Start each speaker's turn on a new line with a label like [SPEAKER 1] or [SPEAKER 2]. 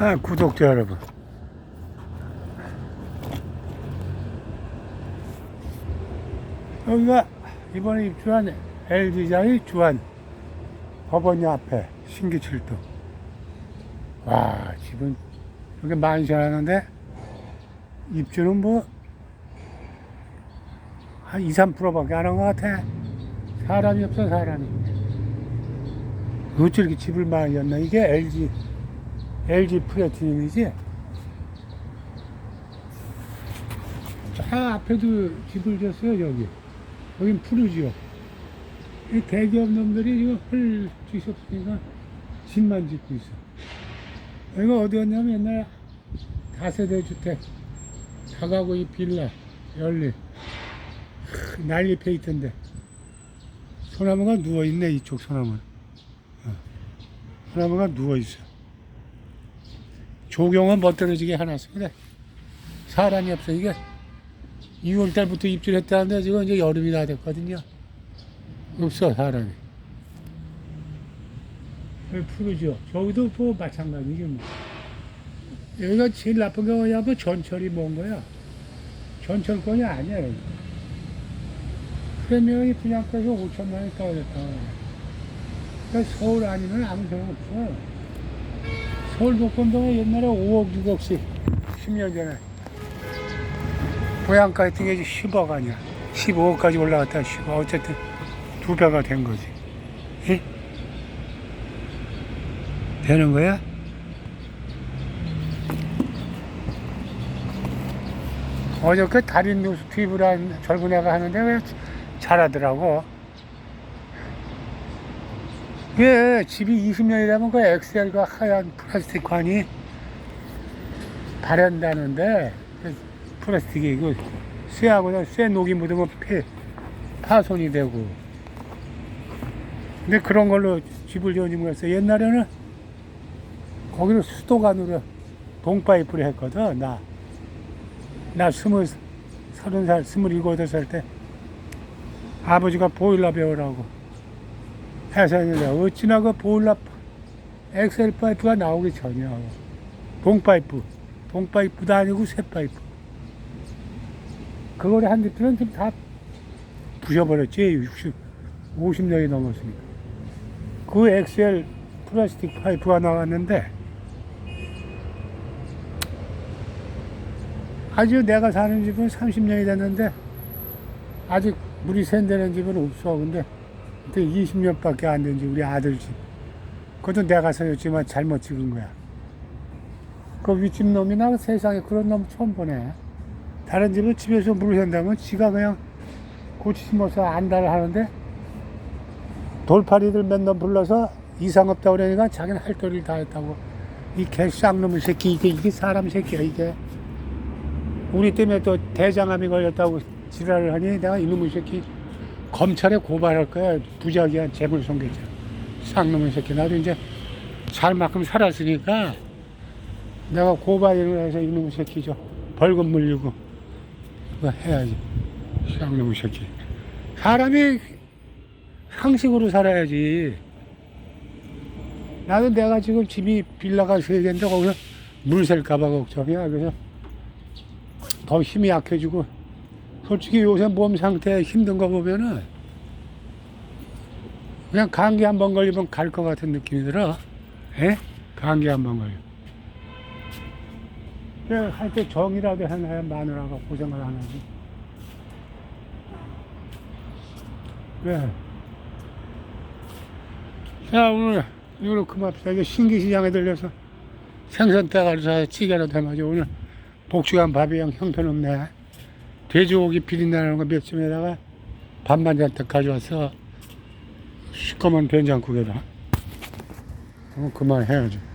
[SPEAKER 1] 아, 구독자 여러분. 여기가 이번에 입주한 LG자의 주한 법원이 앞에 신기칠도. 와, 집은 여기 만시하는데 입주는 뭐 한 2, 3%밖에 안 한 것 같아. 사람이 없어, 사람이. 어찌 이렇게 집을 많이 졌나? 이게 LG, LG 플래티넘이지? 저 앞에도 집을 졌어요, 여기. 여긴 푸르지오. 이 대기업 놈들이 지금 헐 뒤섞으니까 집만 짓고 있어. 여기가 어디였냐면 옛날에 다세대 주택, 다가구 이 빌라, 열리. 크, 난리 페이트인데. 소나무가 누워있네, 이쪽 소나무는. 어. 소나무가 누워있어. 조경은 멋들어지게. 그래. 사람이 없어. 이게 2월 달부터 입주했다는데 지금 이제 여름이 다 됐거든요. 없어, 사람이. 푸르죠. 저기도 뭐 마찬가지지 뭐. 여기가 제일 나쁜 게 뭐냐면 전철이 먼 거야. 전철권이 아니야, 여기. 프리미엄이 분양가에서 5천만 원이 떨어졌다. 그러니까 서울 아니면 아무 소용 없어. 서울 복권동에 옛날에 5억, 6억씩 10년 전에 보양가 같은 게 10억 아니야. 15억까지 올라갔다 10억. 어쨌든 두 배가 된 거지. 예? 되는 거야? 어저께 달인 뉴스 TV를 한 젊은 애가 하는데 왜 잘하더라고. 예, 집이 20년이라면 그 엑셀과 하얀 플라스틱 관이 바른다는데 그 플라스틱이 이거 쇠하고 쇠 녹이 묻으면 폐, 파손이 되고. 근데 그런 걸로 집을 지어준 거였어 옛날에는 거기는 수도관으로 동파이프를 했거든 나. 나 스물 서른 살 스물일곱 살 때 아버지가 보일러 배우라고 했는데 어찌나 그 보일러 엑셀 파이프가 나오기 전이야. 동파이프. 동파이프도 아니고 쇠파이프. 그거를 한 뒤로는 지금 다 부셔버렸지. 60, 50년이 넘었으니까. 그 엑셀 플라스틱 파이프가 나왔는데 아주 내가 사는 집은 30년이 됐는데 아직 물이 샌다는 집은 없어. 근데 그때 20년밖에 안된집 우리 아들 집. 그것도 내가 사줬지만 잘못 찍은 거야. 그 윗집 놈이나 세상에 그런 놈 처음 보네. 다른 집은 집에서 물을 샌다면 지가 그냥 고치 심어서 안달을 하는데 돌팔이들 몇 놈 불러서 이상 없다고 그러니까 자기는 할 도리를 다 했다고. 이 개 쌍놈의 새끼 이게 이게 사람 새끼야 이게. 우리 때문에 또 대장암이 걸렸다고 지랄을 하니 내가 이놈의 새끼 검찰에 고발할 거야. 부작위한 재물손괴죄 쌍놈의 새끼. 나도 이제 살 만큼 살았으니까 내가 고발을 해서 이놈의 새끼 죠. 벌금 물리고 그거 해야지. 쌍놈의 새끼. 사람이 상식으로 살아야지. 나도 내가 지금 집이 빌라가 세 개인데 거기서 물 셀까봐 걱정이야. 그래서 더 힘이 약해지고 솔직히 요새 몸 상태 힘든 거 보면은 그냥 감기 한 번 걸리면 갈 것 같은 느낌이 들어. 에? 감기 한 번 걸려. 그래, 할때 정이라도 해놔야 마누라가 고생을 안 하지. 그래. 자, 오늘 이거로 그만합시다. 이게 신기시장에 들려서 생선대가리 사서 찌개라도 해가지고 오늘 복숭아 밥이 형 형편없네. 돼지고기 비린내나는 거몇 점에다가 밥만 잔뜩 가져와서 시꺼먼 된장국에다. 그럼 그만해야지.